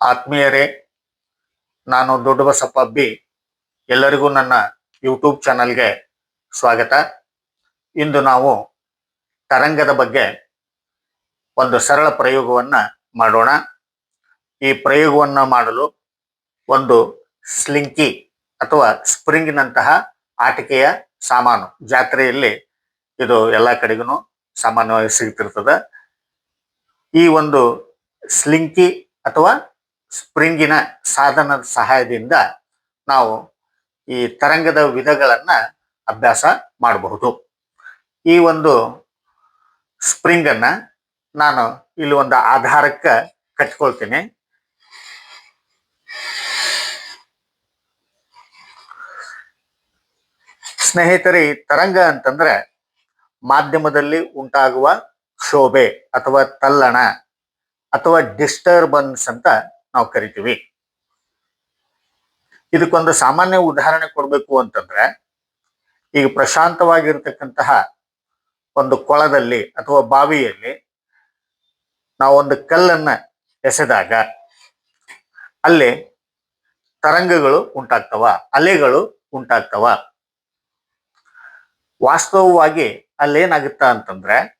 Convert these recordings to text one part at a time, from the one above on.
ಆತ್ಮೀಯರೇ, ನಾನು ದೊಡ್ಡ ಬಸಪ್ಪ ಬಿ ಎಲ್ಲರಿಗೂ ನನ್ನ ಯೂಟ್ಯೂಬ್ ಚಾನಲ್ಗೆ ಸ್ವಾಗತ. ಇಂದು ನಾವು ತರಂಗದ ಬಗ್ಗೆ ಒಂದು ಸರಳ ಪ್ರಯೋಗವನ್ನ ಮಾಡೋಣ. ಈ ಪ್ರಯೋಗವನ್ನು ಮಾಡಲು ಒಂದು ಸ್ಲಿಂಕಿ ಅಥವಾ ಸ್ಪ್ರಿಂಗ್ನಂತಹ ಆಟಿಕೆಯ ಸಾಮಾನು. ಜಾತ್ರೆಯಲ್ಲಿ ಇದು ಎಲ್ಲ ಕಡೆಗೂ ಸಾಮಾನ್ಯವಾಗಿ ಸಿಗ್ತಿರ್ತದೆ. ಈ ಒಂದು ಸ್ಲಿಂಕಿ ಅಥವಾ ಸ್ಪ್ರಿಂಗಿನ ಸಾಧನದ ಸಹಾಯದಿಂದ ನಾವು ಈ ತರಂಗದ ವಿಧಗಳನ್ನ ಅಭ್ಯಾಸ ಮಾಡಬಹುದು. ಈ ಒಂದು ಸ್ಪ್ರಿಂಗ್ ಅನ್ನ ನಾನು ಇಲ್ಲಿ ಒಂದು ಆಧಾರಕ್ಕೆ ಕಟ್ಕೊಳ್ತೀನಿ. ಸ್ನೇಹಿತರೆ, ಈ ತರಂಗ ಅಂತಂದ್ರೆ ಮಾಧ್ಯಮದಲ್ಲಿ ಉಂಟಾಗುವ ಶೋಭೆ ಅಥವಾ ತಲ್ಲಣ ಅಥವಾ ಡಿಸ್ಟರ್ಬನ್ಸ್ ಅಂತ ನಾವು ಕರಿತೀವಿ. ಇದಕ್ಕೊಂದು ಸಾಮಾನ್ಯ ಉದಾಹರಣೆ ಕೊಡಬೇಕು ಅಂತಂದ್ರೆ, ಈಗ ಪ್ರಶಾಂತವಾಗಿರ್ತಕ್ಕಂತಹ ಒಂದು ಕೊಳದಲ್ಲಿ ಅಥವಾ ಬಾವಿಯಲ್ಲಿ ನಾವೊಂದು ಕಲ್ಲನ್ನ ಎಸೆದಾಗ ಅಲ್ಲಿ ತರಂಗಗಳು ಉಂಟಾಗ್ತವ, ಅಲೆಗಳು ಉಂಟಾಗ್ತವ. ವಾಸ್ತವವಾಗಿ ಅಲ್ಲೇನಾಗುತ್ತ ಅಂತಂದ್ರೆ,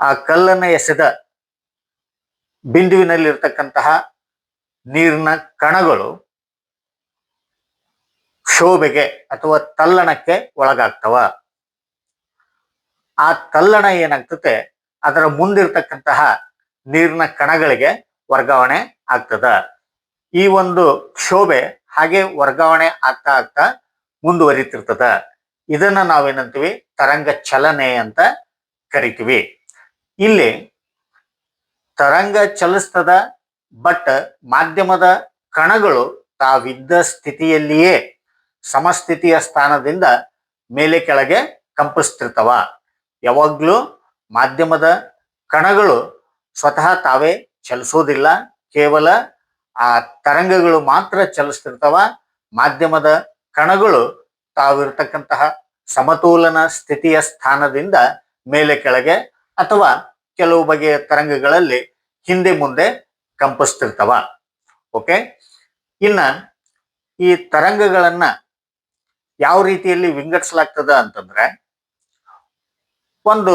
ಆ ಕಲ್ಲನ್ನ ಎಸೆದ ಬಿಂದುವಿನಲ್ಲಿರ್ತಕ್ಕಂತಹ ನೀರಿನ ಕಣಗಳು ಶೋಭೆಗೆ ಅಥವಾ ತಲ್ಲಣಕ್ಕೆ ಒಳಗಾಗ್ತವ. ಆ ತಲ್ಲಣ ಏನಾಗ್ತತೆ ಅದರ ಮುಂದಿರ್ತಕ್ಕಂತಹ ನೀರಿನ ಕಣಗಳಿಗೆ ವರ್ಗಾವಣೆ ಆಗ್ತದ. ಈ ಒಂದು ಕ್ಷೋಭೆ ಹಾಗೆ ವರ್ಗಾವಣೆ ಆಗ್ತಾ ಆಗ್ತಾ ಮುಂದುವರಿತಿರ್ತದ. ಇದನ್ನ ನಾವೇನಂತೀವಿ? ತರಂಗ ಚಲನೆ ಅಂತ ಕರಿತೀವಿ. ಇಲ್ಲಿ ತರಂಗ ಚಲಿಸ್ತದ, ಬಟ್ ಮಾಧ್ಯಮದ ಕಣಗಳು ತಾವಿದ್ದ ಸ್ಥಿತಿಯಲ್ಲಿಯೇ ಸಮಸ್ಥಿತಿಯ ಸ್ಥಾನದಿಂದ ಮೇಲೆ ಕೆಳಗೆ ಕಂಪಿಸ್ತಿರ್ತವ. ಯಾವಾಗ್ಲೂ ಮಾಧ್ಯಮದ ಕಣಗಳು ಸ್ವತಃ ತಾವೇ ಚಲಿಸೋದಿಲ್ಲ. ಕೇವಲ ಆ ತರಂಗಗಳು ಮಾತ್ರ ಚಲಿಸ್ತಿರ್ತವ. ಮಾಧ್ಯಮದ ಕಣಗಳು ತಾವಿರ್ತಕ್ಕಂತಹ ಸಮತೋಲನ ಸ್ಥಿತಿಯ ಸ್ಥಾನದಿಂದ ಮೇಲೆ ಕೆಳಗೆ ಅಥವಾ ಕೆಲವು ಬಗೆಯ ತರಂಗಗಳಲ್ಲಿ ಹಿಂದೆ ಮುಂದೆ ಕಂಪಿಸ್ತಿರ್ತಾವ ಓಕೆ ಇನ್ನ ಈ ತರಂಗಗಳನ್ನ ಯಾವ ರೀತಿಯಲ್ಲಿ ವಿಂಗಡಿಸಲಾಗ್ತದ ಅಂತಂದ್ರೆ ಒಂದು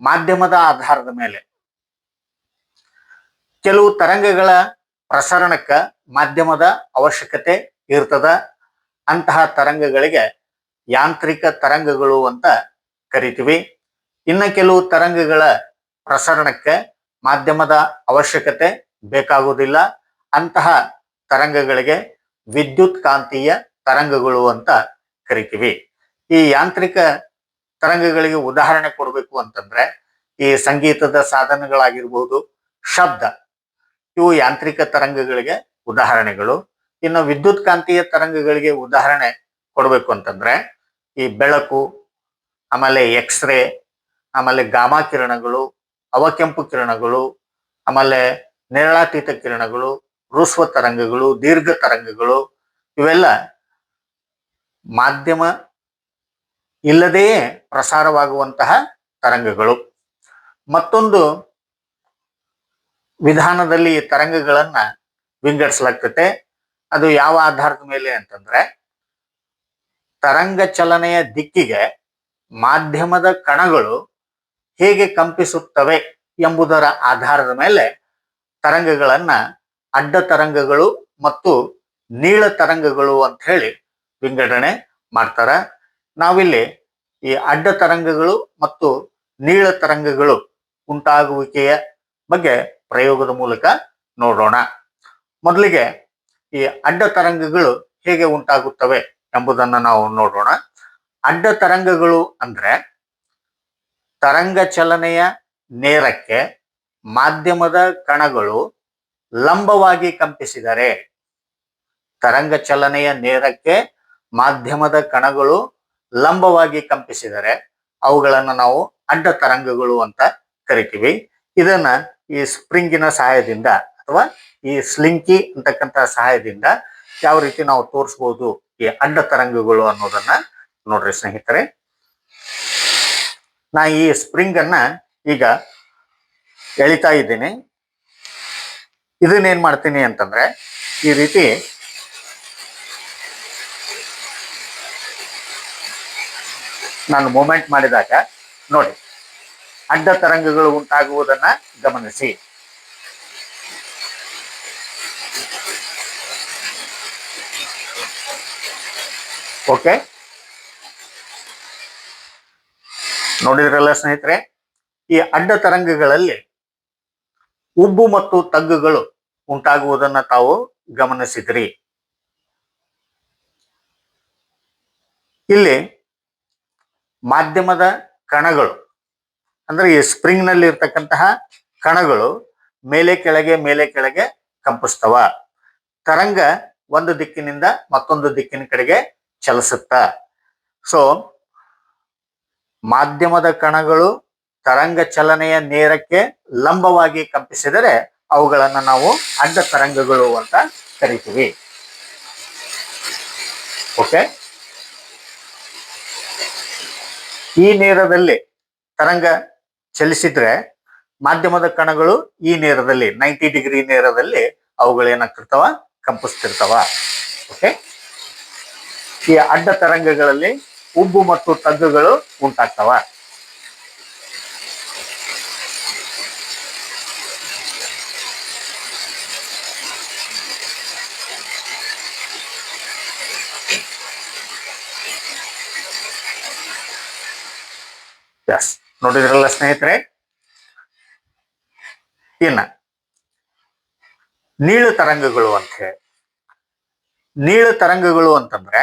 ಮಾಧ್ಯಮದ ಆಧಾರದ ಮೇಲೆ. ಕೆಲವು ತರಂಗಗಳ ಪ್ರಸರಣಕ್ಕ ಮಾಧ್ಯಮದ ಅವಶ್ಯಕತೆ ಇರ್ತದ. ಅಂತಹ ತರಂಗಗಳಿಗೆ ಯಾಂತ್ರಿಕ ತರಂಗಗಳು ಅಂತ ಕರಿತೀವಿ. ಇನ್ನ ಕೆಲವು ತರಂಗಗಳ ಪ್ರಸರಣಕ್ಕೆ ಮಾಧ್ಯಮದ ಅವಶ್ಯಕತೆ ಬೇಕಾಗುವುದಿಲ್ಲ. ಅಂತಹ ತರಂಗಗಳಿಗೆ ವಿದ್ಯುತ್ ಕಾಂತೀಯ ತರಂಗಗಳು ಅಂತ ಕರಿತೀವಿ. ಈ ಯಾಂತ್ರಿಕ ತರಂಗಗಳಿಗೆ ಉದಾಹರಣೆ ಕೊಡಬೇಕು ಅಂತಂದ್ರೆ, ಈ ಸಂಗೀತದ ಸಾಧನಗಳಾಗಿರ್ಬಹುದು, ಶಬ್ದ, ಇವು ಯಾಂತ್ರಿಕ ತರಂಗಗಳಿಗೆ ಉದಾಹರಣೆಗಳು. ಇನ್ನು ವಿದ್ಯುತ್ ಕಾಂತೀಯ ತರಂಗಗಳಿಗೆ ಉದಾಹರಣೆ ಕೊಡಬೇಕು ಅಂತಂದ್ರೆ, ಈ ಬೆಳಕು, ಆಮೇಲೆ ಎಕ್ಸ್ರೇ, ಆಮೇಲೆ ಗಾಮಾ ಕಿರಣಗಳು ಅವಕೆಂಪು ಕಿರಣಗಳು, ಆಮೇಲೆ ನೇರಳಾತೀತ ಕಿರಣಗಳು ಋಸ್ವ ತರಂಗಗಳು, ದೀರ್ಘ ತರಂಗಗಳು, ಇವೆಲ್ಲ ಮಾಧ್ಯಮ ಇಲ್ಲದೆಯೇ ಪ್ರಸಾರವಾಗುವಂತಹ ತರಂಗಗಳು. ಮತ್ತೊಂದು ವಿಧಾನದಲ್ಲಿ ಈ ತರಂಗಗಳನ್ನ ವಿಂಗಡಿಸಲಾಗ್ತತೆ. ಅದು ಯಾವ ಆಧಾರದ ಮೇಲೆ ಅಂತಂದ್ರೆ, ತರಂಗ ಚಲನೆಯ ದಿಕ್ಕಿಗೆ ಮಾಧ್ಯಮದ ಕಣಗಳು ಹೇಗೆ ಕಂಪಿಸುತ್ತವೆ ಎಂಬುದರ ಆಧಾರದ ಮೇಲೆ ತರಂಗಗಳನ್ನ ಅಡ್ಡ ತರಂಗಗಳು ಮತ್ತು ನೀಳ ತರಂಗಗಳು ಅಂತ ಹೇಳಿ ವಿಂಗಡಣೆ ಮಾಡ್ತಾರ. ನಾವಿಲ್ಲಿ ಈ ಅಡ್ಡ ತರಂಗಗಳು ಮತ್ತು ನೀಳ ತರಂಗಗಳು ಉಂಟಾಗುವಿಕೆಯ ಬಗ್ಗೆ ಪ್ರಯೋಗದ ಮೂಲಕ ನೋಡೋಣ. ಮೊದಲಿಗೆ ಈ ಅಡ್ಡ ತರಂಗಗಳು ಹೇಗೆ ಉಂಟಾಗುತ್ತವೆ ಎಂಬುದನ್ನು ನಾವು ನೋಡೋಣ. ಅಡ್ಡ ತರಂಗಗಳು ಅಂದ್ರೆ ತರಂಗ ಚಲನೆಯ ನೇರಕ್ಕೆ ಮಾಧ್ಯಮದ ಕಣಗಳು ಲಂಬವಾಗಿ ಕಂಪಿಸಿದರೆ ತರಂಗ ಚಲನೆಯ ನೇರಕ್ಕೆ ಮಾಧ್ಯಮದ ಕಣಗಳು ಲಂಬವಾಗಿ ಕಂಪಿಸಿದರೆ ಅವುಗಳನ್ನು ನಾವು ಅಡ್ಡ ತರಂಗಗಳು ಅಂತ ಕರಿತೀವಿ. ಇದನ್ನ ಈ ಸ್ಪ್ರಿಂಗಿನ ಸಹಾಯದಿಂದ ಅಥವಾ ಈ ಸ್ಲಿಂಕಿ ಅಂತಕ್ಕಂಥ ಸಹಾಯದಿಂದ ಯಾವ ರೀತಿ ನಾವು ತೋರಿಸ್ಬೋದು ಈ ಅಡ್ಡ ತರಂಗಗಳು ಅನ್ನೋದನ್ನ ನೋಡ್ರಿ ಸ್ನೇಹಿತರೆ. ನಾ ಈ ಸ್ಪ್ರಿಂಗ್ ಈಗ ಎಳಿತಾ ಇದ್ದೀನಿ. ಇದನ್ನೇನು ಮಾಡ್ತೀನಿ ಅಂತಂದ್ರೆ, ಈ ರೀತಿ ನಾನು ಮೂಮೆಂಟ್ ಮಾಡಿದಾಗ, ನೋಡಿ, ಅಡ್ಡ ತರಂಗಗಳು ಉಂಟಾಗುವುದನ್ನು ಗಮನಿಸಿ. ಓಕೆ ನೋಡಿದ್ರಲ್ಲ ಸ್ನೇಹಿತರೆ, ಈ ಅಡ್ಡ ತರಂಗಗಳಲ್ಲಿ ಉಬ್ಬು ಮತ್ತು ತಗ್ಗುಗಳು ಉಂಟಾಗುವುದನ್ನು ತಾವು ಗಮನಿಸಿದ್ರಿ. ಇಲ್ಲಿ ಮಾಧ್ಯಮದ ಕಣಗಳು, ಅಂದ್ರೆ ಈ ಸ್ಪ್ರಿಂಗ್ನಲ್ಲಿ ಇರ್ತಕ್ಕಂತಹ ಕಣಗಳು ಮೇಲೆ ಕೆಳಗೆ ಮೇಲೆ ಕೆಳಗೆ ಕಂಪಿಸ್ತವ. ತರಂಗ ಒಂದು ದಿಕ್ಕಿನಿಂದ ಮತ್ತೊಂದು ದಿಕ್ಕಿನ ಕಡೆಗೆ ಚಲಿಸುತ್ತ. ಸೊ ಮಾಧ್ಯಮದ ಕಣಗಳು ತರಂಗ ಚಲನೆಯ ನೇರಕ್ಕೆ ಲಂಬವಾಗಿ ಕಂಪಿಸಿದರೆ ಅವುಗಳನ್ನು ನಾವು ಅಡ್ಡ ತರಂಗಗಳು ಅಂತ ಕರಿತೀವಿ. ಓಕೆ? ಈ ನೇರದಲ್ಲಿ ತರಂಗ ಚಲಿಸಿದ್ರೆ ಮಾಧ್ಯಮದ ಕಣಗಳು ಈ ನೇರದಲ್ಲಿ ನೈಂಟಿ ಡಿಗ್ರಿ ನೇರದಲ್ಲಿ ಅವುಗಳೇನಾಗ್ತಿರ್ತಾವ ಕಂಪಿಸ್ತಿರ್ತಾವ. ಓಕೆ? ಈ ಅಡ್ಡ ತರಂಗಗಳಲ್ಲಿ ಉಬ್ಬು ಮತ್ತು ತಗ್ಗುಗಳು ಉಂಟಾಗ್ತವ. ಎಸ್ ನೋಡಿದ್ರಲ್ಲ ಸ್ನೇಹಿತರೆ? ಇನ್ನ ನೀಳು ತರಂಗಗಳು ಅಂತ ಹೇಳಿ ನೀಳು ತರಂಗಗಳು ಅಂತಂದ್ರೆ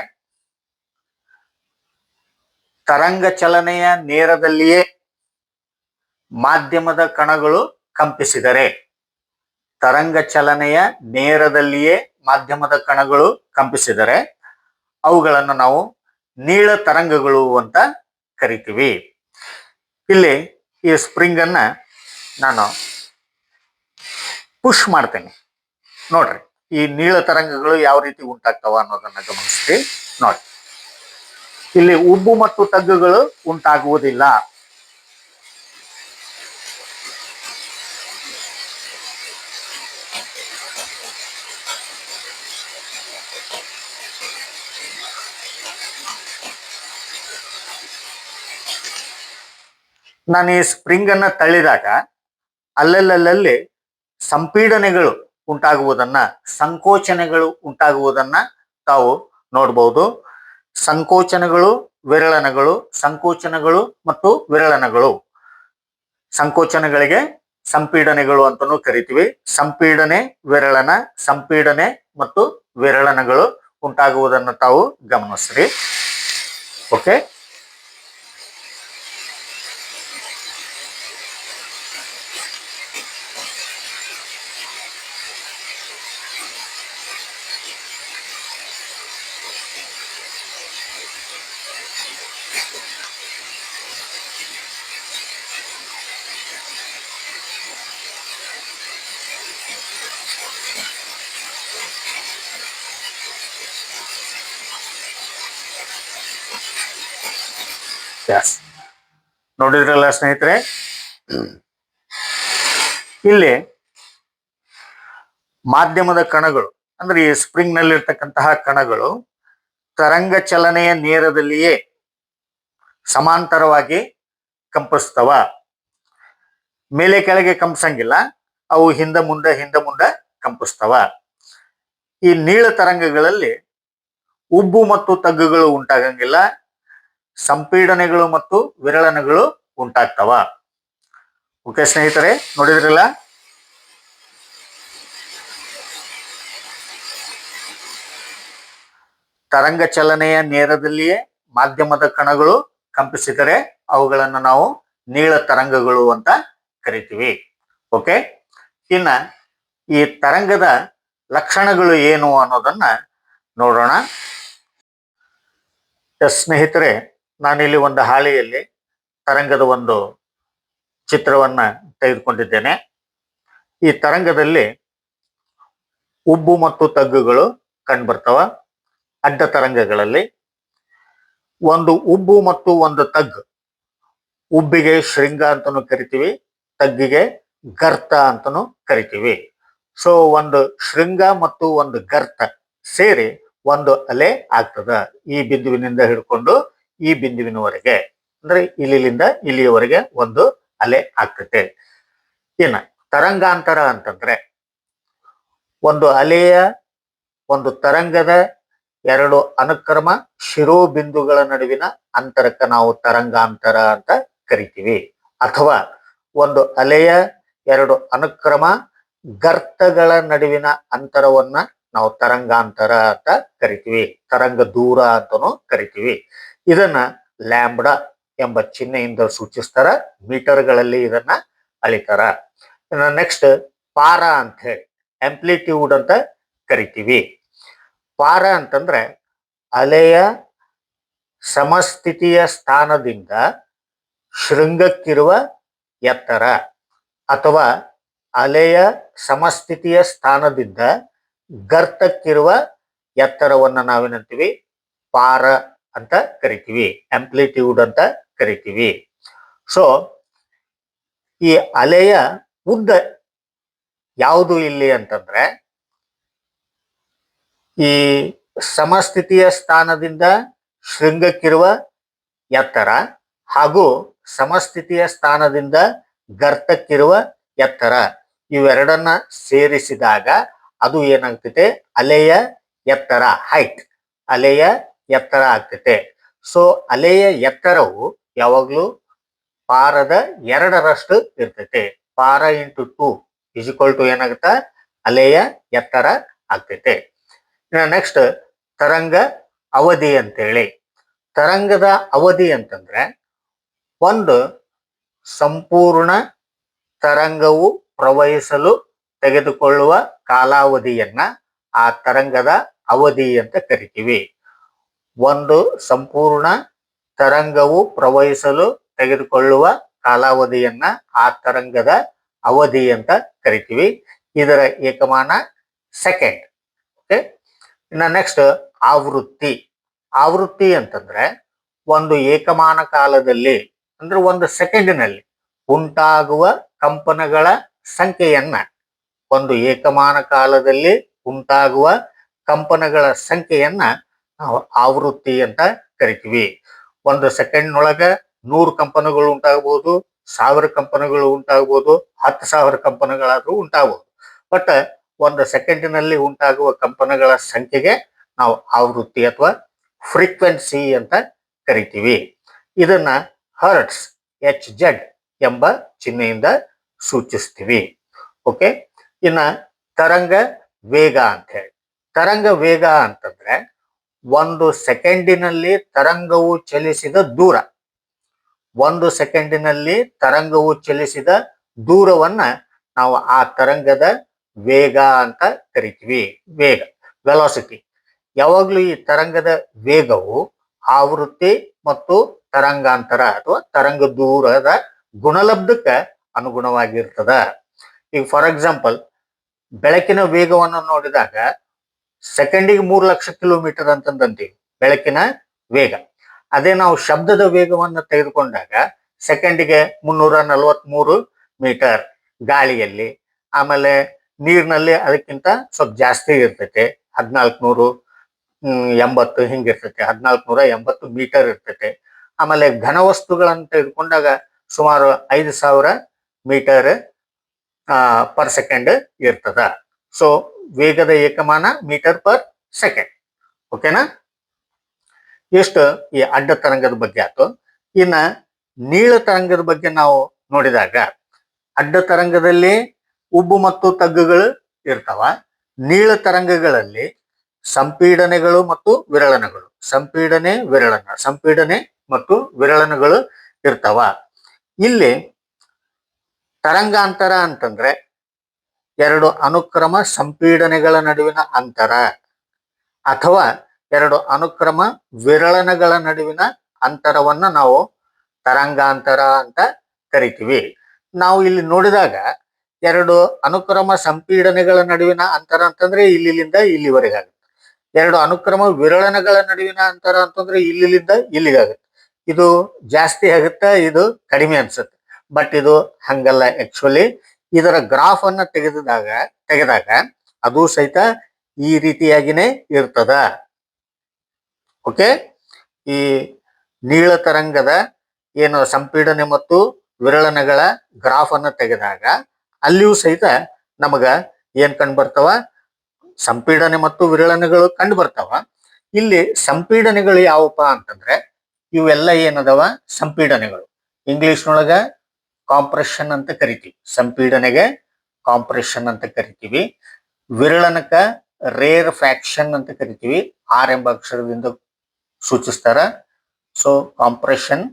ತರಂಗ ಚಲನೆಯ ನೇರದಲ್ಲಿಯೇ ಮಾಧ್ಯಮದ ಕಣಗಳು ಕಂಪಿಸಿದರೆ. ತರಂಗ ಚಲನೆಯ ನೇರದಲ್ಲಿಯೇ ಮಾಧ್ಯಮದ ಕಣಗಳು ಕಂಪಿಸಿದರೆ. ಅವುಗಳನ್ನು ನಾವು ನೀಳ ತರಂಗಗಳು ಅಂತ ಕರಿತೀವಿ. ಇಲ್ಲಿ ಈ ಸ್ಪ್ರಿಂಗ್ ಅನ್ನ ನಾನು ಪುಷ್ ಮಾಡ್ತೇನೆ. ನೋಡ್ರಿ, ಈ ನೀಳ ತರಂಗಗಳು ಯಾವ ರೀತಿ ಉಂಟಾಗ್ತಾವ ಅನ್ನೋದನ್ನ ಗಮನಿಸಿ ನೋಡಿ. ಇಲ್ಲಿ ಉಬ್ಬು ಮತ್ತು ತಗ್ಗುಗಳು ಉಂಟಾಗುವುದಿಲ್ಲ. ನಾನು ಈ ಸ್ಪ್ರಿಂಗ್ ಅನ್ನ ತಳ್ಳಿದಾಗ ಅಲ್ಲಲ್ಲಲ್ಲಿ ಸಂಪೀಡನೆಗಳು ಉಂಟಾಗುವುದನ್ನ, ಸಂಕೋಚನೆಗಳು ಉಂಟಾಗುವುದನ್ನ ತಾವು ನೋಡಬಹುದು ಸಂಕೋಚನಗಳು, ವಿರಳನಗಳು, ಸಂಕೋಚನಗಳು ಮತ್ತು ವಿರಳನಗಳು. ಸಂಕೋಚನಗಳಿಗೆ ಸಂಪೀಡನೆಗಳು ಅಂತಾನೂ ಕರಿತೀವಿ. ಸಂಪೀಡನೆ, ವಿರಳನ, ಸಂಪೀಡನೆ ಮತ್ತು ವಿರಳನಗಳು ಉಂಟಾಗುವುದನ್ನು ತಾವು ಗಮನಿಸ್ರಿ. ಓಕೆ ನೋಡಿದ್ರಲ್ಲ ಸ್ನೇಹಿತರೆ? ಇಲ್ಲಿ ಮಾಧ್ಯಮದ ಕಣಗಳು, ಅಂದ್ರೆ ಈ ಸ್ಪ್ರಿಂಗ್ ನಲ್ಲಿರ್ತಕ್ಕಂತಹ ಕಣಗಳು, ತರಂಗ ಚಲನೆಯ ನೇರದಲ್ಲಿಯೇ ಸಮಾಂತರವಾಗಿ ಕಂಪಿಸ್ತವ. ಮೇಲೆ ಕೆಳಗೆ ಕಂಪಿಸಂಗಿಲ್ಲ, ಅವು ಹಿಂದ ಮುಂದೆ ಹಿಂದ ಮುಂದೆ ಕಂಪಿಸ್ತವ. ಈ ನೀಳ ತರಂಗಗಳಲ್ಲಿ ಉಬ್ಬು ಮತ್ತು ತಗ್ಗುಗಳು ಉಂಟಾಗಂಗಿಲ್ಲ ಸಂಪೀಡನೆಗಳು ಮತ್ತು ವಿರಳನೆಗಳು ಉಂಟಾಗ್ತವ. ಓಕೆ ಸ್ನೇಹಿತರೆ, ನೋಡಿದ್ರಲ್ಲ? ತರಂಗ ಚಲನೆಯ ನೇರದಲ್ಲಿಯೇ ಮಾಧ್ಯಮದ ಕಣಗಳು ಕಂಪಿಸಿದರೆ ಅವುಗಳನ್ನು ನಾವು ನೀಳ ತರಂಗಗಳು ಅಂತ ಕರಿತೀವಿ. ಓಕೆ? ಇನ್ನ ಈ ತರಂಗದ ಲಕ್ಷಣಗಳು ಏನು ಅನ್ನೋದನ್ನ ನೋಡೋಣ. ಸ್ನೇಹಿತರೆ ನಾನಿಲ್ಲಿ ಒಂದು ಹಾಳೆಯಲ್ಲಿ ತರಂಗದ ಒಂದು ಚಿತ್ರವನ್ನ ತೆಗೆದುಕೊಂಡಿದ್ದೇನೆ. ಈ ತರಂಗದಲ್ಲಿ ಉಬ್ಬು ಮತ್ತು ತಗ್ಗುಗಳು ಕಂಡುಬರ್ತವ. ಅಡ್ಡ ತರಂಗಗಳಲ್ಲಿ ಒಂದು ಉಬ್ಬು ಮತ್ತು ಒಂದು ತಗ್ಗು. ಉಬ್ಬಿಗೆ ಶೃಂಗ ಅಂತಾನೂ ಕರಿತೀವಿ, ತಗ್ಗಿಗೆ ಗರ್ತ ಅಂತಾನೂ ಕರಿತೀವಿ. ಸೊ ಒಂದು ಶೃಂಗ ಮತ್ತು ಒಂದು ಗರ್ತ ಸೇರಿ ಒಂದು ಅಲೆ ಆಗ್ತದ. ಈ ಬಿಂದುವಿನಿಂದ ಹಿಡ್ಕೊಂಡು ಈ ಬಿಂದುವಿನವರೆಗೆ, ಅಂದ್ರೆ ಇಲ್ಲಿಂದ ಇಲ್ಲಿಯವರೆಗೆ ಒಂದು ಅಲೆ ಆಗ್ತದೆ. ಏನ ತರಂಗಾಂತರ ಅಂತಂದ್ರೆ, ಒಂದು ಅಲೆಯ ಒಂದು ತರಂಗದ ಎರಡು ಅನುಕ್ರಮ ಶಿರೋಬಿಂದುಗಳ ನಡುವಿನ ಅಂತರಕ್ಕೆ ನಾವು ತರಂಗಾಂತರ ಅಂತ ಕರಿತೀವಿ. ಅಥವಾ ಒಂದು ಅಲೆಯ ಎರಡು ಅನುಕ್ರಮ ಗರ್ತಗಳ ನಡುವಿನ ಅಂತರವನ್ನ ನಾವು ತರಂಗಾಂತರ ಅಂತ ಕರಿತೀವಿ. ತರಂಗ ದೂರ ಅಂತನೂ ಕರಿತೀವಿ. ಇದನ್ನ ಲ್ಯಾಂಬ್ಡಾ ಎಂಬ ಚಿಹ್ನೆಯಿಂದ ಸೂಚಿಸ್ತಾರ, ಮೀಟರ್ಗಳಲ್ಲಿ ಇದನ್ನ ಅಳಿತಾರ. ನೆಕ್ಸ್ಟ್ ಪಾರ ಅಂತ ಹೇಳಿ ಆಂಪ್ಲಿಟ್ಯೂಡ್ ಅಂತ ಕರಿತೀವಿ. ಪಾರ ಅಂತಂದ್ರೆ ಅಲೆಯ ಸಮಸ್ಥಿತಿಯ ಸ್ಥಾನದಿಂದ ಶೃಂಗಕ್ಕಿರುವ ಎತ್ತರ ಅಥವಾ ಅಲೆಯ ಸಮಸ್ಥಿತಿಯ ಸ್ಥಾನದಿಂದ ಗರ್ತಕ್ಕಿರುವ ಎತ್ತರವನ್ನು ನಾವೇನಂತೀವಿ? ಪಾರ ಅಂತ ಕರಿತೀವಿ ಆಂಪ್ಲಿಟ್ಯೂಡ್ ಅಂತ ಕರಿತೀವಿ. ಸೊ ಈ ಅಲೆಯ ಉದ್ದ ಯಾವುದು ಇಲ್ಲಿ ಅಂತಂದ್ರೆ, ಈ ಸಮಸ್ಥಿತಿಯ ಸ್ಥಾನದಿಂದ ಶೃಂಗಕ್ಕಿರುವ ಎತ್ತರ ಹಾಗೂ ಸಮಸ್ಥಿತಿಯ ಸ್ಥಾನದಿಂದ ಗರ್ತಕ್ಕಿರುವ ಎತ್ತರ ಇವೆರಡನ್ನ ಸೇರಿಸಿದಾಗ ಅದು ಏನಾಗ್ತೈತೆ? ಅಲೆಯ ಎತ್ತರ ಹೈಟ್ ಅಲೆಯ ಎತ್ತರ ಆಗ್ತೈತೆ. ಸೊ ಅಲೆಯ ಎತ್ತರವು ಯಾವಾಗ್ಲೂ ಪಾರದ ಎರಡರಷ್ಟು ಇರ್ತೈತೆ. ಪಾರ ಇಂಟು ಟು ಇಜಿಕ್ವಲ್ ಟು ಏನಾಗುತ್ತ? ಅಲೆಯ ಎತ್ತರ ಆಗ್ತೈತೆ. ನೆಕ್ಸ್ಟ್ ತರಂಗ ಅವಧಿ ಅಂತೇಳಿ. ತರಂಗದ ಅವಧಿ ಅಂತಂದ್ರೆ ಒಂದು ಸಂಪೂರ್ಣ ತರಂಗವು ಪ್ರವಹಿಸಲು ತೆಗೆದುಕೊಳ್ಳುವ ಕಾಲಾವಧಿಯನ್ನ ಆ ತರಂಗದ ಅವಧಿ ಅಂತ ಕರಿತೀವಿ. ಒಂದು ಸಂಪೂರ್ಣ ತರಂಗವು ಪ್ರವಹಿಸಲು ತೆಗೆದುಕೊಳ್ಳುವ ಕಾಲಾವಧಿಯನ್ನ ಆ ತರಂಗದ ಅವಧಿ ಅಂತ ಕರಿತೀವಿ. ಇದರ ಏಕಮಾನ ಸೆಕೆಂಡ್ ಓಕೆ ಇನ್ನು ನೆಕ್ಸ್ಟ್ ಆವೃತ್ತಿ. ಆವೃತ್ತಿ ಅಂತಂದ್ರೆ ಒಂದು ಏಕಮಾನ ಕಾಲದಲ್ಲಿ, ಅಂದ್ರೆ ಒಂದು ಸೆಕೆಂಡಿನಲ್ಲಿ ಉಂಟಾಗುವ ಕಂಪನಗಳ ಸಂಖ್ಯೆಯನ್ನ, ಒಂದು ಏಕಮಾನ ಕಾಲದಲ್ಲಿ ಉಂಟಾಗುವ ಕಂಪನಗಳ ಸಂಖ್ಯೆಯನ್ನ ಆವೃತ್ತಿ ಅಂತ ಕರಿತೀವಿ. ಒಂದು ಸೆಕೆಂಡ್ನೊಳಗ ನೂರು ಕಂಪನಗಳು ಉಂಟಾಗಬಹುದು, ಸಾವಿರ ಕಂಪನಗಳು ಉಂಟಾಗಬಹುದು, ಹತ್ತು ಸಾವಿರ ಕಂಪನಗಳಾದ್ರೂ ಉಂಟಾಗಬಹುದು. ಬಟ್ ಒಂದು ಸೆಕೆಂಡಿನಲ್ಲಿ ಉಂಟಾಗುವ ಕಂಪನಗಳ ಸಂಖ್ಯೆಗೆ ನಾವು ಆವೃತ್ತಿ ಅಥವಾ ಫ್ರೀಕ್ವೆನ್ಸಿ ಅಂತ ಕರಿತೀವಿ. ಇದನ್ನ ಹರ್ಟ್ಸ್, ಎಚ್ ಜೆಡ್ ಎಂಬ ಚಿಹ್ನೆಯಿಂದ ಸೂಚಿಸ್ತೀವಿ. ಓಕೆ? ಇನ್ನ ತರಂಗ ವೇಗ ಅಂತ ಹೇಳಿ. ತರಂಗ ವೇಗ ಅಂತಂದ್ರೆ ಒಂದು ಸೆಕೆಂಡಿನಲ್ಲಿ ತರಂಗವು ಚಲಿಸಿದ ದೂರ. ಒಂದು ಸೆಕೆಂಡಿನಲ್ಲಿ ತರಂಗವು ಚಲಿಸಿದ ದೂರವನ್ನ ನಾವು ಆ ತರಂಗದ ವೇಗ ಅಂತ ಕರಿತೀವಿ. ವೇಗ, ವೆಲಾಸಿಟಿ. ಯಾವಾಗ್ಲೂ ಈ ತರಂಗದ ವೇಗವು ಆವೃತ್ತಿ ಮತ್ತು ತರಂಗಾಂತರ ಅಥವಾ ತರಂಗ ದೂರದ ಗುಣಲಬ್ಧಕ್ಕ ಅನುಗುಣವಾಗಿರ್ತದ. ಈಗ ಫಾರ್ ಎಕ್ಸಾಂಪಲ್ ಬೆಳಕಿನ ವೇಗವನ್ನು ನೋಡಿದಾಗ ಸೆಕೆಂಡಿಗೆ ಮೂರು ಲಕ್ಷ ಕಿಲೋಮೀಟರ್ ಅಂತಂದಂತೀವಿ ಬೆಳಕಿನ ವೇಗ. ಅದೇ ನಾವು ಶಬ್ದದ ವೇಗವನ್ನು ತೆಗೆದುಕೊಂಡಾಗ ಸೆಕೆಂಡಿಗೆ ಮುನ್ನೂರ ನಲವತ್ಮೂರು ಮೀಟರ್ ಗಾಳಿಯಲ್ಲಿ, ಆಮೇಲೆ ನೀರಿನಲ್ಲಿ ಅದಕ್ಕಿಂತ ಸ್ವಲ್ಪ ಜಾಸ್ತಿ ಇರ್ತೈತೆ, ಹದಿನಾಲ್ಕುನೂರು ಎಂಬತ್ತು ಹಿಂಗಿರ್ತೈತೆ, ಹದಿನಾಲ್ಕುನೂರ ಎಂಬತ್ತು ಮೀಟರ್ ಇರ್ತೈತೆ. ಆಮೇಲೆ ಘನವಸ್ತುಗಳನ್ನು ತೆಗೆದುಕೊಂಡಾಗ ಸುಮಾರು ಐದು ಸಾವಿರ ಮೀಟರ್ ಪರ್ ಸೆಕೆಂಡ್ ಇರ್ತದ. ಸೊ ವೇಗದ ಏಕಮಾನ ಮೀಟರ್ ಪರ್ ಸೆಕೆಂಡ್. ಓಕೆನಾ ಎಷ್ಟು ಈ ಅಡ್ಡ ತರಂಗದ ಬಗ್ಗೆ ಆಯ್ತು ಇನ್ನ ನೀಳ ತರಂಗದ ಬಗ್ಗೆ ನಾವು ನೋಡಿದಾಗ ಅಡ್ಡ ತರಂಗದಲ್ಲಿ ಉಬ್ಬು ಮತ್ತು ತಗ್ಗುಗಳು ಇರ್ತಾವ. ನೀಳ ತರಂಗಗಳಲ್ಲಿ ಸಂಪೀಡನೆಗಳು ಮತ್ತು ವಿರಳನಗಳು. ಸಂಪೀಡನೆ, ವಿರಳನ. ಸಂಪೀಡನೆ ಮತ್ತು ವಿರಳನಗಳು ಇರ್ತಾವ. ಇಲ್ಲಿ ತರಂಗಾಂತರ ಅಂತಂದ್ರೆ ಎರಡು ಅನುಕ್ರಮ ಸಂಪೀಡನೆಗಳ ನಡುವಿನ ಅಂತರ ಅಥವಾ ಎರಡು ಅನುಕ್ರಮ ವಿರಳನಗಳ ನಡುವಿನ ಅಂತರವನ್ನ ನಾವು ತರಂಗಾಂತರ ಅಂತ ಕರಿತೀವಿ. ನಾವು ಇಲ್ಲಿ ನೋಡಿದಾಗ ಎರಡು ಅನುಕ್ರಮ ಸಂಪೀಡನೆಗಳ ನಡುವಿನ ಅಂತರ ಅಂತಂದ್ರೆ ಇಲ್ಲಿಂದ ಇಲ್ಲಿವರೆಗಾಗುತ್ತೆ ಎರಡು ಅನುಕ್ರಮ ವಿರಳನಗಳ ನಡುವಿನ ಅಂತರ ಅಂತಂದ್ರೆ ಇಲ್ಲಿಂದ ಇಲ್ಲಿಗಾಗುತ್ತೆ. ಇದು ಜಾಸ್ತಿ ಆಗುತ್ತೆ ಇದು ಕಡಿಮೆ ಅನ್ಸುತ್ತೆ. ಬಟ್ ಇದು ಹಂಗಲ್ಲ ಆಕ್ಚುಲಿ ಇದರ ಗ್ರಾಫ್ ಅನ್ನ ತೆಗೆದಾಗ ತೆಗೆದಾಗ ಅದು ಸಹಿತ ಈ ರೀತಿಯಾಗಿನೇ ಇರ್ತದ. ಓಕೆ ಈ ನೀಳ ತರಂಗದ ಏನು ಸಂಪೀಡನೆ ಮತ್ತು ವಿರಳನಗಳ ಗ್ರಾಫ್ ಅನ್ನ ತೆಗೆದಾಗ, ಅಲ್ಲಿಯೂ ಸಹಿತ ನಮಗ ಏನ್ ಕಂಡು ಬರ್ತಾವ? ಸಂಪೀಡನೆ ಮತ್ತು ವಿರಳನಗಳು ಕಂಡು ಬರ್ತಾವ. ಇಲ್ಲಿ ಸಂಪೀಡನೆಗಳು ಯಾವಪ್ಪ ಅಂತಂದ್ರೆ ಇವೆಲ್ಲ ಏನದವ? ಸಂಪೀಡನೆಗಳು. ಇಂಗ್ಲಿಷ್ನೊಳಗ ಕಾಂಪ್ರೆಷನ್ ಅಂತ ಕರಿತೀವಿ. ಸಂಪೀಡನೆಗೆ ಕಾಂಪ್ರೆಷನ್ ಅಂತ ಕರಿತೀವಿ. ವಿರಳನಕ ರೇರ್ ಫ್ಯಾಕ್ಷನ್ ಅಂತ ಕರಿತೀವಿ. ಆರ್ ಎಂಬ ಅಕ್ಷರದಿಂದ ಸೂಚಿಸ್ತಾರ. ಸೊ ಕಾಂಪ್ರೆಷನ್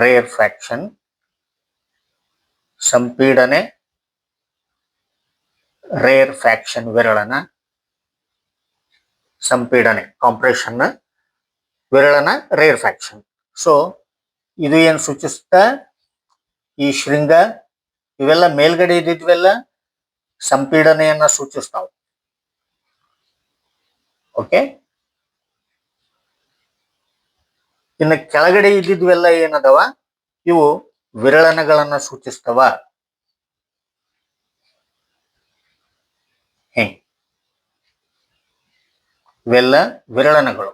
ರೇರ್ ಫ್ಯಾಕ್ಷನ್ ಸಂಪೀಡನೆ ರೇರ್ ಫ್ಯಾಕ್ಷನ್ ವಿರಳನ, ಸಂಪೀಡನೆ ಕಾಂಪ್ರೆಷನ್ ವಿರಳನ ರೇರ್ ಫ್ಯಾಕ್ಷನ್ ಸೊ ಇದು ಏನು ಸೂಚಿಸುತ್ತಾ? ಈ ಶೃಂಗ ಇವೆಲ್ಲ ಮೇಲ್ಗಡೆ ಇದ್ದಿದ್ವೆಲ್ಲ ಸಂಪೀಡನೆಯನ್ನ ಸೂಚಿಸ್ತಾವ. ಓಕೆ ಇನ್ನು ಕೆಳಗಡೆ ಇದ್ದಿದ್ವೆಲ್ಲ ಏನದವ? ಇವು ವಿರಳನಗಳನ್ನ ಸೂಚಿಸ್ತವ. ಇವೆಲ್ಲ ವಿರಳನಗಳು.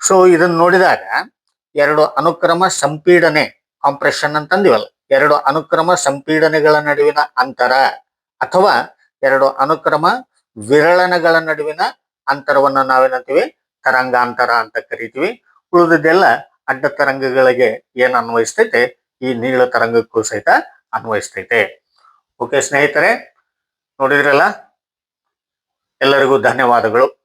ಸೊ ಇದನ್ನ ನೋಡಿದಾಗ ಎರಡು ಅನುಕ್ರಮ ಸಂಪೀಡನೆ ಕಾಂಪ್ರೆಷನ್ ಅಂತಂದಿವಲ್ಲ ಎರಡು ಅನುಕ್ರಮ ಸಂಪೀಡನೆಗಳ ನಡುವಿನ ಅಂತರ ಅಥವಾ ಎರಡು ಅನುಕ್ರಮ ವಿರಳನಗಳ ನಡುವಿನ ಅಂತರವನ್ನ ನಾವೇನಂತೀವಿ? ತರಂಗಾಂತರ ಅಂತ ಕರಿತೀವಿ. ಉಳಿದದ್ದೆಲ್ಲ ಅಡ್ಡ ತರಂಗಗಳಿಗೆ ಏನ್ ಅನ್ವಯಿಸ್ತೈತೆ? ಈ ನೀಳ ತರಂಗಕ್ಕೂ ಸಹಿತ ಅನ್ವಯಿಸ್ತೈತೆ. ಓಕೆ ಸ್ನೇಹಿತರೆ, ನೋಡಿದ್ರಲ್ಲ? ಎಲ್ಲರಿಗೂ ಧನ್ಯವಾದಗಳು.